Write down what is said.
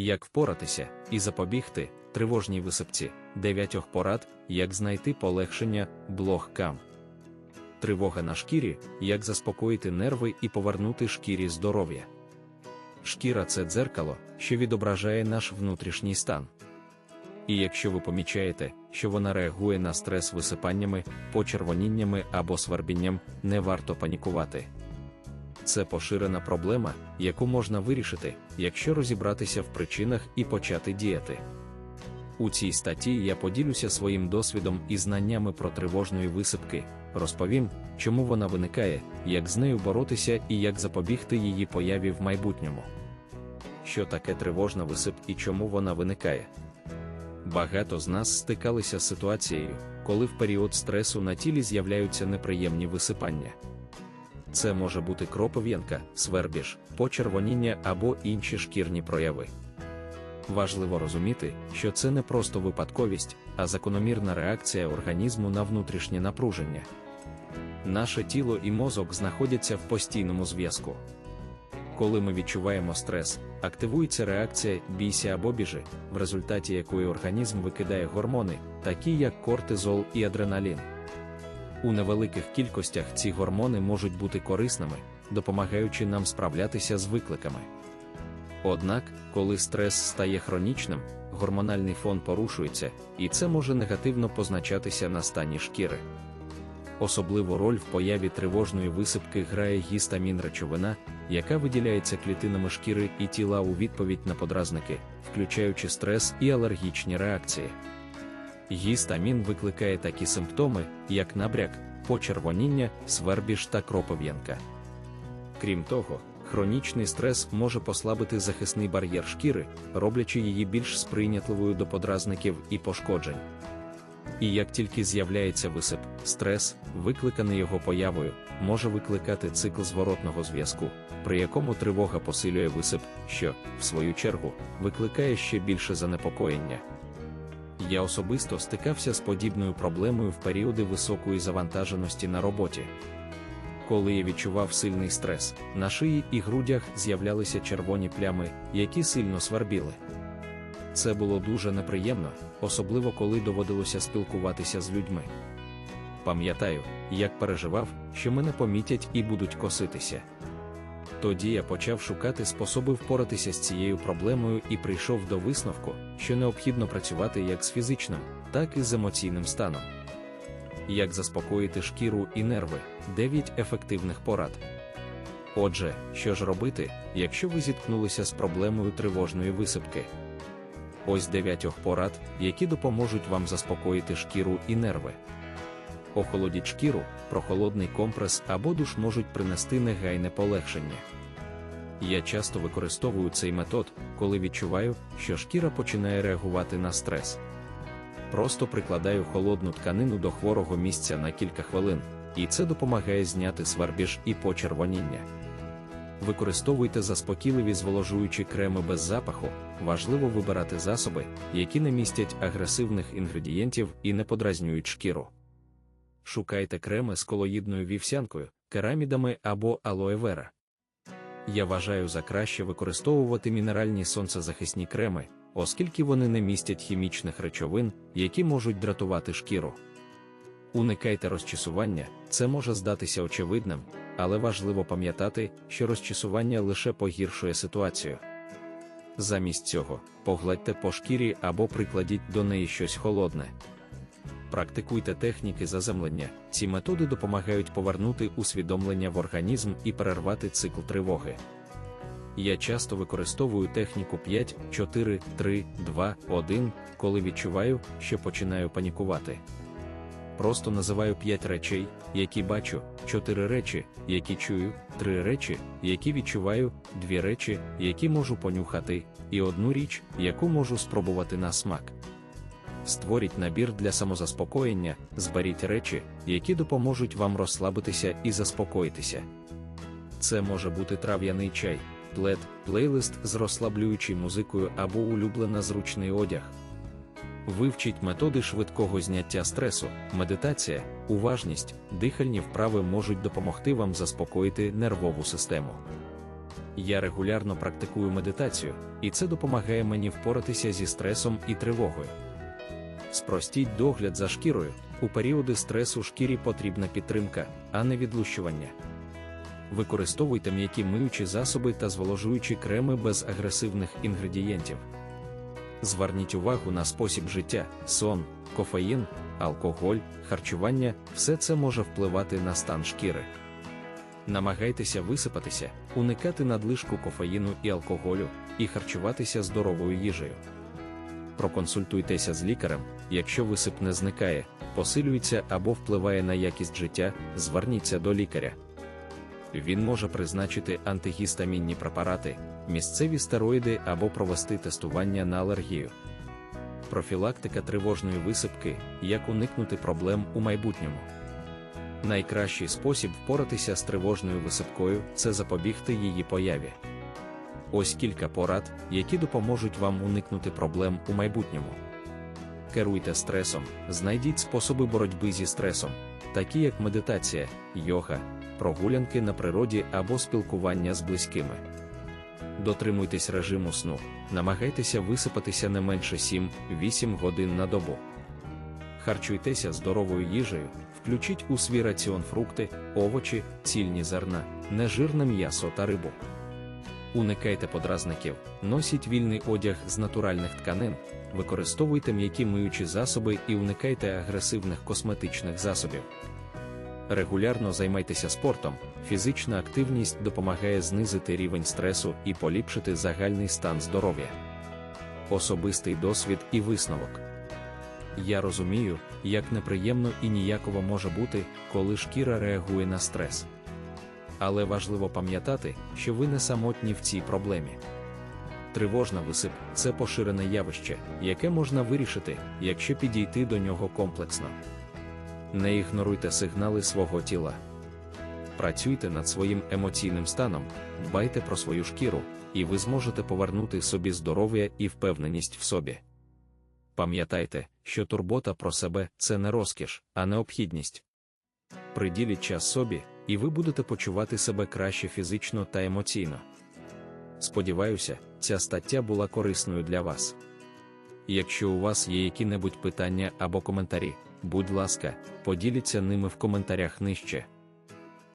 Як впоратися і запобігти тривожній висипці, дев'ятьох порад, як знайти полегшення, блог кам. Тривога на шкірі, як заспокоїти нерви і повернути шкірі здоров'я. Шкіра це дзеркало, що відображає наш внутрішній стан. І якщо ви помічаєте, що вона реагує на стрес висипаннями, почервоніннями або свербінням, не варто панікувати. Це поширена проблема, яку можна вирішити, якщо розібратися в причинах і почати діяти. У цій статті я поділюся своїм досвідом і знаннями про тривожної висипки, розповім, чому вона виникає, як з нею боротися і як запобігти її появі в майбутньому. Що таке тривожна висип і чому вона виникає? Багато з нас стикалися з ситуацією, коли в період стресу на тілі з'являються неприємні висипання. Це може бути кропов'янка, свербіж, почервоніння або інші шкірні прояви. Важливо розуміти, що це не просто випадковість, а закономірна реакція організму на внутрішнє напруження. Наше тіло і мозок знаходяться в постійному зв'язку. Коли ми відчуваємо стрес, активується реакція бійся або біжи, в результаті якої організм викидає гормони, такі як кортизол і адреналін. У невеликих кількостях ці гормони можуть бути корисними, допомагаючи нам справлятися з викликами. Однак, коли стрес стає хронічним, гормональний фон порушується, і це може негативно позначатися на стані шкіри. Особливу роль в появі тривожної висипки грає гістамін речовина, яка виділяється клітинами шкіри і тіла у відповідь на подразники, включаючи стрес і алергічні реакції. Гістамін викликає такі симптоми, як набряк, почервоніння, свербіж та кропов'янка. Крім того, хронічний стрес може послабити захисний бар'єр шкіри, роблячи її більш сприйнятливою до подразників і пошкоджень. І як тільки з'являється висип, стрес, викликаний його появою, може викликати цикл зворотного зв'язку, при якому тривога посилює висип, що, в свою чергу, викликає ще більше занепокоєння. Я особисто стикався з подібною проблемою в періоди високої завантаженості на роботі. Коли я відчував сильний стрес, на шиї і грудях з'являлися червоні плями, які сильно свербіли. Це було дуже неприємно, особливо коли доводилося спілкуватися з людьми. Пам'ятаю, як переживав, що мене помітять і будуть коситися. Тоді я почав шукати способи впоратися з цією проблемою і прийшов до висновку, що необхідно працювати як з фізичним, так і з емоційним станом. Як заспокоїти шкіру і нерви 9 ефективних порад. Отже, що ж робити, якщо ви зіткнулися з проблемою тривожної висипки? Ось дев'ятьох порад, які допоможуть вам заспокоїти шкіру і нерви. Охолодіть шкіру, прохолодний компрес або душ можуть принести негайне полегшення. Я часто використовую цей метод, коли відчуваю, що шкіра починає реагувати на стрес. Просто прикладаю холодну тканину до хворого місця на кілька хвилин, і це допомагає зняти свербіж і почервоніння. Використовуйте заспокійливі зволожуючі креми без запаху, важливо вибирати засоби, які не містять агресивних інгредієнтів і не подразнюють шкіру. Шукайте креми з колоїдною вівсянкою, керамідами або алоевера. Я вважаю за краще використовувати мінеральні сонцезахисні креми, оскільки вони не містять хімічних речовин, які можуть дратувати шкіру. Уникайте розчісування, це може здатися очевидним, але важливо пам'ятати, що розчісування лише погіршує ситуацію. Замість цього, погладьте по шкірі або прикладіть до неї щось холодне. Практикуйте техніки заземлення, ці методи допомагають повернути усвідомлення в організм і перервати цикл тривоги. Я часто використовую техніку 5, 4, 3, 2, 1, коли відчуваю, що починаю панікувати. Просто називаю 5 речей, які бачу, 4 речі, які чую, 3 речі, які відчуваю, 2 речі, які можу понюхати, і одну річ, яку можу спробувати на смак. Створіть набір для самозаспокоєння, зберіть речі, які допоможуть вам розслабитися і заспокоїтися. Це може бути трав'яний чай, плед, плейлист з розслаблюючою музикою або улюблена зручний одяг. Вивчіть методи швидкого зняття стресу, медитація, уважність, дихальні вправи можуть допомогти вам заспокоїти нервову систему. Я регулярно практикую медитацію, і це допомагає мені впоратися зі стресом і тривогою. Спростіть догляд за шкірою. У періоди стресу шкірі потрібна підтримка, а не відлущування. Використовуйте м'які миючі засоби та зволожуючі креми без агресивних інгредієнтів. Зверніть увагу на спосіб життя, сон, кофеїн, алкоголь, харчування все це може впливати на стан шкіри. Намагайтеся висипатися, уникати надлишку кофеїну і алкоголю і харчуватися здоровою їжею. Проконсультуйтеся з лікарем, якщо висип не зникає, посилюється або впливає на якість життя, зверніться до лікаря. Він може призначити антигістамінні препарати, місцеві стероїди або провести тестування на алергію. Профілактика тривожної висипки, як уникнути проблем у майбутньому. Найкращий спосіб впоратися з тривожною висипкою це запобігти її появі. Ось кілька порад, які допоможуть вам уникнути проблем у майбутньому. Керуйте стресом, знайдіть способи боротьби зі стресом, такі як медитація, йога, прогулянки на природі або спілкування з близькими. Дотримуйтесь режиму сну, намагайтеся висипатися не менше 7-8 годин на добу. Харчуйтеся здоровою їжею, включіть у свій раціон фрукти, овочі, цільні зерна, нежирне м'ясо та рибу. Уникайте подразників, носіть вільний одяг з натуральних тканин, використовуйте м'які миючі засоби і уникайте агресивних косметичних засобів. Регулярно займайтеся спортом, фізична активність допомагає знизити рівень стресу і поліпшити загальний стан здоров'я. Особистий досвід і висновок. Я розумію, як неприємно і ніяково може бути, коли шкіра реагує на стрес. Але важливо пам'ятати, що ви не самотні в цій проблемі. Тривожна висип це поширене явище, яке можна вирішити, якщо підійти до нього комплексно. Не ігноруйте сигнали свого тіла. Працюйте над своїм емоційним станом, дбайте про свою шкіру, і ви зможете повернути собі здоров'я і впевненість в собі. Пам'ятайте, що турбота про себе це не розкіш, а необхідність. Приділіть час собі, і ви будете почувати себе краще фізично та емоційно. Сподіваюся, ця стаття була корисною для вас. Якщо у вас є які-небудь питання або коментарі, будь ласка, поділіться ними в коментарях нижче.